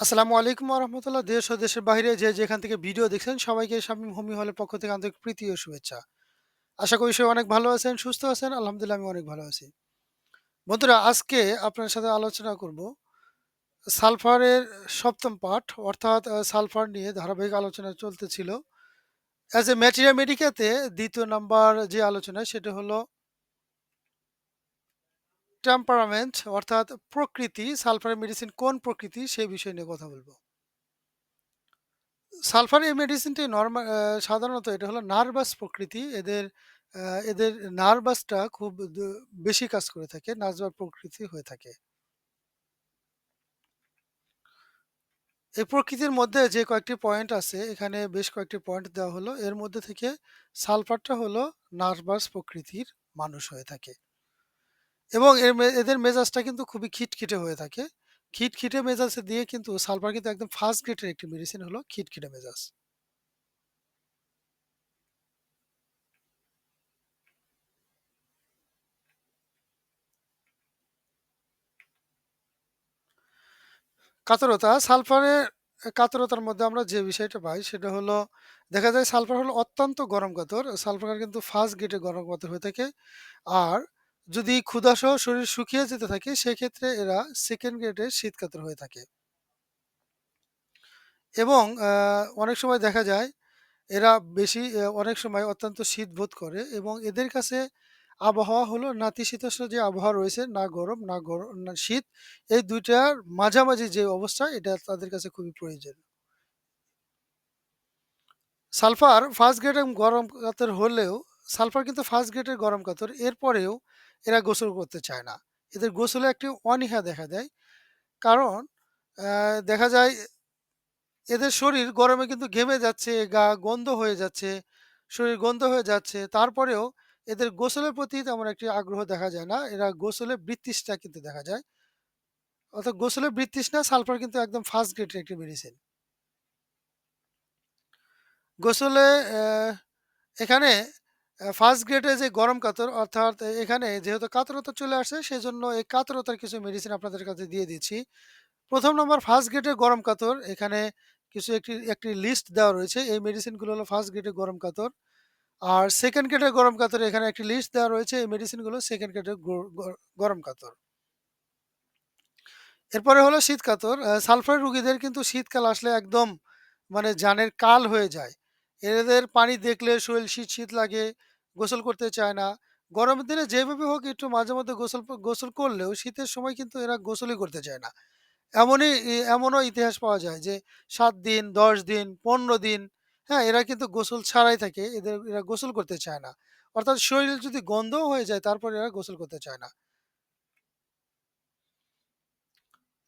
আসসালামু আলাইকুম ওয়া দেশ ও দেশের বাইরে যে যেখান থেকে ভিডিও দেখছেন সবাইকে শামীম হোমি হলের পক্ষ থেকে আন্তরিক প্রীতি ও শুভেচ্ছা। আশা করি সবাই অনেক ভালো আছেন, সুস্থ আছেন। আলহামদুলিল্লাহ আমি অনেক ভালো আছি। বন্ধুরা আজকে আপনার সাথে আলোচনা করব সালফারের সপ্তম পাঠ অর্থাৎ সালফার নিয়ে ধারাবাহিক আলোচনা চলতেছিল। অ্যাজ এ ম্যাটেরিয়া মেডিকাতে দ্বিতীয় নাম্বার যে আলোচনা সেটা হলো টেম্পারামেন্ট অর্থাৎ প্রকৃতি, সালফারের মেডিসিন কোন প্রকৃতি সেই বিষয় নিয়ে কথা বলব সালফার এই মেডিসিনটি নর্মাল সাধারণত এটা হলো নার্ভাস প্রকৃতি। এদের এদের নার্ভাসটা খুব বেশি কাজ করে থাকে। নার্ভাস প্রকৃতি হয়ে থাকে। এই প্রকৃতির মধ্যে যে কয়েকটি পয়েন্ট আছে, এখানে বেশ কয়েকটি পয়েন্ট দেওয়া হলো। এর মধ্যে থেকে সালফারটা হলো নার্ভাস প্রকৃতির মানুষ হয়ে থাকে। এবং এর এদের মেজাজটা কিন্তু খুবই খিটখিটে হয়ে থাকে। খিটখিটে মেজাজ দিয়ে কিন্তু সালফার কিন্তু একদম ফার্স্ট গ্রেডের একটি মেডিসিন হলো খিটখিটে মেজাজ। কাতরতা, সালফারের কাতরতার মধ্যে আমরা যে বিষয়টা পাই সেটা হলো, দেখা যায় সালফার হলো অত্যন্ত গরম কাতর। সালফার কিন্তু ফার্স্ট গ্রেডে গরম কাতর হয়ে থাকে। আর যদি ক্ষুধাসহ শরীর শুকিয়ে যেতে থাকে সেক্ষেত্রে এরা সেকেন্ড গ্রেডের শীতকাতর হয়ে থাকে। এবং অনেক সময় দেখা যায় এরা বেশি অনেক সময় অত্যন্ত শীত বোধ করে এবং এদের কাছে আবহাওয়া হলো নাতিশীতোষ্ণ যে আবহাওয়া রয়েছে, না গরম না গরম না শীত। এই দুইটার মাঝামাঝি যে অবস্থা এটা তাদের কাছে খুবই প্রয়োজন। সালফার ফার্স্ট গ্রেড গরম কাতর হলেও সালফার কিন্তু ফার্স্ট গ্রেডের গরম কাতর। এরপরেও এরা গোসল করতে চায় না। এদের গোসলে একটি অনীহা দেখা দেয়। কারণ দেখা যায় এদের শরীর গরমে কিন্তু ঘেমে যাচ্ছে, গা গন্ধ হয়ে যাচ্ছে, শরীর গন্ধ হয়ে যাচ্ছে। তারপরেও এদের গোসলের প্রতি তেমন একটি আগ্রহ দেখা যায় না। এরা গোসলে বৃত্তিশটা কিন্তু দেখা যায়। অর্থাৎ গোসলে বৃত্তিশনা সালফার কিন্তু একদম ফার্স্ট গ্রেডের একটি মেডিসিন। গোসলে এখানে ফার্স্ট গ্রেডে যে গরম কাতর, অর্থাৎ এখানে যেহেতু কাতরতা চলে আসছে, সেজন্য এই কাতরতার কিছু মেডিসিন আপনাদের কাছে দিয়ে দিচ্ছি। প্রথম নম্বর ফার্স্ট গ্রেডের গরম কাতর, এখানে কিছু একটি একটি লিস্ট দেওয়া রয়েছে। এই মেডিসিনগুলো হলো ফার্স্ট গ্রেডের গরম কাতর। আর সেকেন্ড গ্রেডের গরম কাতর, এখানে একটি লিস্ট দেওয়া রয়েছে। এই মেডিসিনগুলো সেকেন্ড গ্রেডের গরম কাতর। এরপরে হলো শীত কাতর। সালফার রোগীদের কিন্তু শীতকাল আসলে একদম মানে জানের কাল হয়ে যায়। এদের পানি দেখলে শরীর শীত, শীত লাগে, গোসল করতে চায় না। গরমের দিনে যেভাবে হোক একটু মাঝে মধ্যে গোসল গোসল করলেও শীতের সময় কিন্তু এরা গোসলই করতে চায় না। এমনই এমনও ইতিহাস পাওয়া যায় যে সাত দিন, ১০ দিন, ১৫ দিন, হ্যাঁ? এরা কিন্তু গোসল ছাড়াই থাকে। এদের এরা গোসল করতে চায় না। অর্থাৎ শরীরে যদি গন্ধও হয়ে যায় তারপরে এরা গোসল করতে চায় না।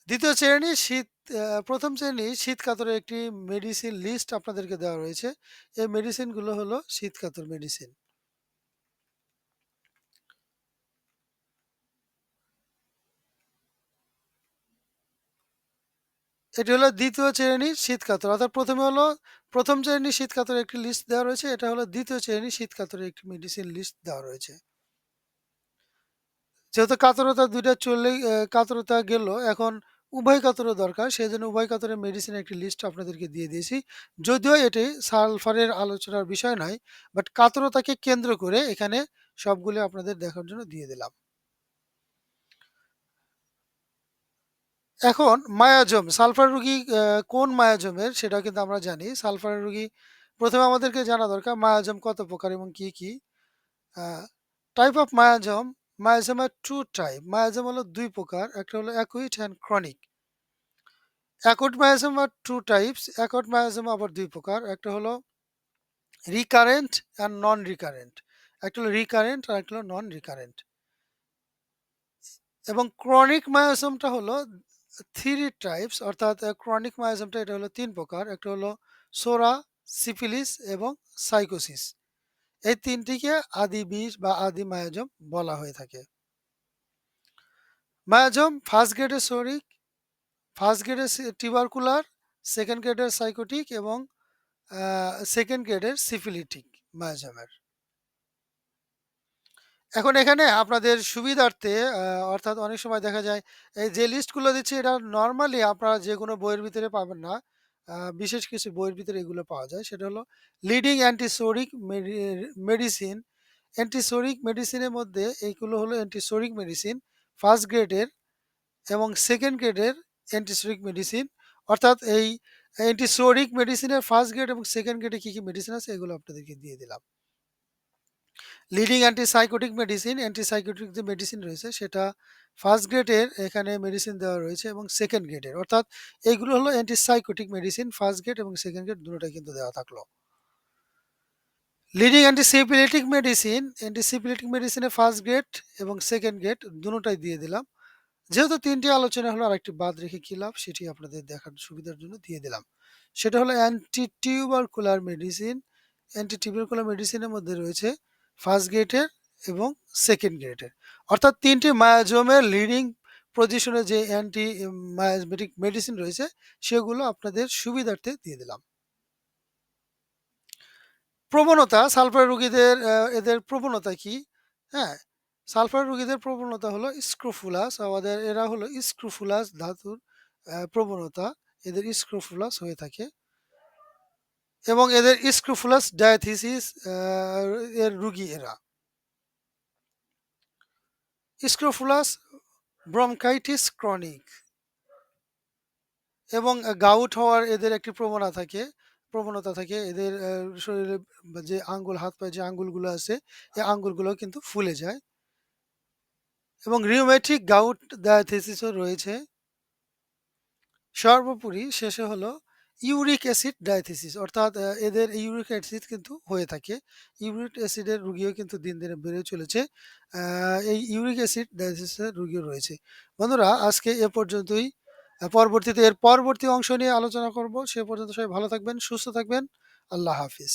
২য় শ্রেণি শীত ১ম শ্রেণি শীত কাতরের একটি মেডিসিন লিস্ট আপনাদেরকে দেওয়া রয়েছে। এই মেডিসিনগুলো হলো শীত কাতর মেডিসিন। এটি হলো দ্বিতীয় শ্রেণির শীত কাতর। অর্থাৎ প্রথমে হলো, প্রথম শ্রেণির শীত কাতরের একটি লিস্ট দেওয়া রয়েছে। এটা হলো দ্বিতীয় শ্রেণির শীত কাতরের একটি মেডিসিন লিস্ট দেওয়া রয়েছে। যেহেতু কাতরতা ২ টা চললেই কাতরতা গেল। এখন উভয় কাতরও দরকার। সেই জন্য উভয় কাতরের মেডিসিনের একটি লিস্ট আপনাদেরকে দিয়ে দিয়েছি। যদিও এটি সালফারের আলোচনার বিষয় নয়। বাট কাতরতাকে কেন্দ্র করে এখানে সবগুলো আপনাদের দেখার জন্য দিয়ে দিলাম। এখন মায়াজম, সালফার রুগী কোন মায়াজমের সেটাও কিন্তু আমরা জানি। সালফারের রুগী প্রথমে আমাদেরকে জানা দরকার মায়াজম কত প্রকার এবং কি, কি? Type of miasm, miasm 2 type. Miasm হলো দুই প্রকার। একটা হলো acute and chronic. Acute miasm 2 types. Acute miasm আবার দুই প্রকার। একটা হলো রিকারেন্ট অ্যান্ড নন রিকারেন্ট। একটা হলো রিকারেন্ট আর একটা হলো নন রিকারেন্ট। এবং ক্রনিক মায়াজমটা হলো থ্রি টাইপস অর্থাৎ ক্রনিক মায়াজমটা এটা হলো তিন প্রকার। একটা হলো সোরা, সিফিলিস এবং সাইকোসিস। এই তিনটিকে আদি বিষ বা আদি মায়াজম বলা হয়ে থাকে। মায়াজম ফার্স্ট গ্রেডের সোরিক, ফার্স্ট গ্রেডের সি টিউবারকুলার, 2nd গ্রেডের সাইকোটিক এবং সেকেন্ড গ্রেডের সিফিলিটিক মায়াজমের। এখন এখানে আপনাদের সুবিধার্থে অর্থাৎ অনেক সময় দেখা যায় এই যে লিস্টগুলো দিচ্ছি এটা নর্মালি আপনারা যে কোনো বইয়ের ভিতরে পাবেন না। বিশেষ কিছু বইয়ের ভিতরে এগুলো পাওয়া যায়। সেটা হলো লিডিং অ্যান্টিসোরিক মেডি মেডিসিন। অ্যান্টিসোরিক মেডিসিনের মধ্যে এইগুলো হলো অ্যান্টিসোরিক মেডিসিন ফার্স্ট গ্রেডের এবং সেকেন্ড গ্রেডের অ্যান্টিসোরিক মেডিসিন। অর্থাৎ এই অ্যান্টিসোরিক মেডিসিনের ফার্স্ট গ্রেড এবং সেকেন্ড গ্রেডে কী কী মেডিসিন আছে এগুলো আপনাদেরকে দিয়ে দিলাম। লিডিং অ্যান্টিসাইকোটিক মেডিসিন, অ্যান্টিসাইকোটিক যে মেডিসিন রয়েছে সেটা ফার্স্ট গ্রেডের এখানে মেডিসিন দেওয়া রয়েছে এবং সেকেন্ড গ্রেডের। অর্থাৎ এইগুলো হলো অ্যান্টিসাইকোটিক মেডিসিন ফার্স্ট গ্রেড এবং সেকেন্ড গ্রেড দুটোটাই কিন্তু দেওয়া থাকল। লিডিং অ্যান্টিসিপিলিটিক মেডিসিন, অ্যান্টিসিপিলিটিক মেডিসিনে ফার্স্ট গ্রেড এবং সেকেন্ড গ্রেড দুটোটাই দিয়ে দিলাম। যেহেতু তিনটি আলোচনা হলো আরেকটি বাদ রেখে কি লাভ সেটি আপনাদের দেখার সুবিধার জন্য দিয়ে দিলাম। সেটা হলো anti tubercular medicine. Anti tubercular মেডিসিনের মধ্যে রয়েছে ফার্স্ট গ্রেডের এবং সেকেন্ড গ্রেডের। অর্থাৎ ৩ টি মায়াজোমের লিডিং পজিশনে যে অ্যান্টি মায়াজমেটিক মেডিসিন রয়েছে, সেগুলো আপনাদের সুবিধার্থে দিয়ে দিলাম। প্রবণতা সালফার রুগীদের এদের প্রবণতা কি? হ্যাঁ? সালফার রুগীদের প্রবণতা হলো স্ক্রোফুলাস আমাদের, এরা হলো স্ক্রোফুলাস ধাতুর প্রবণতা। এদের স্ক্রোফুলাস হয়ে থাকে। এবং এদের স্ক্রোফুলাস ডায়াথিসিস এর রুগী এরা। Scrofulous bronchitis chronic. এবং গাউট হওয়ার এদের একটি প্রবণতা থাকে প্রবণতা থাকে। এদের শরীরে যে আঙ্গুল, হাত পায়ে যে আঙ্গুলগুলো আছে এই আঙ্গুলগুলোও কিন্তু ফুলে যায়। এবং রিউমেটিক গাউট ডায়াথিসিসও রয়েছে। সর্বোপরি শেষে হলো ইউরিক অ্যাসিড ডায়াথিসিস অর্থাৎ এদের ইউরিক অ্যাসিড কিন্তু হয়ে থাকে। ইউরিক অ্যাসিডের রুগীও কিন্তু দিন, দিনে বেড়ে চলেছে। এই ইউরিক অ্যাসিড ডায়াথিসিসের রুগীও রয়েছে। বন্ধুরা আজকে এ পর্যন্তই। পরবর্তীতে এর পরবর্তী অংশ নিয়ে আলোচনা করব। সে পর্যন্ত সবাই ভালো থাকবেন, সুস্থ থাকবেন। আল্লাহ হাফিজ।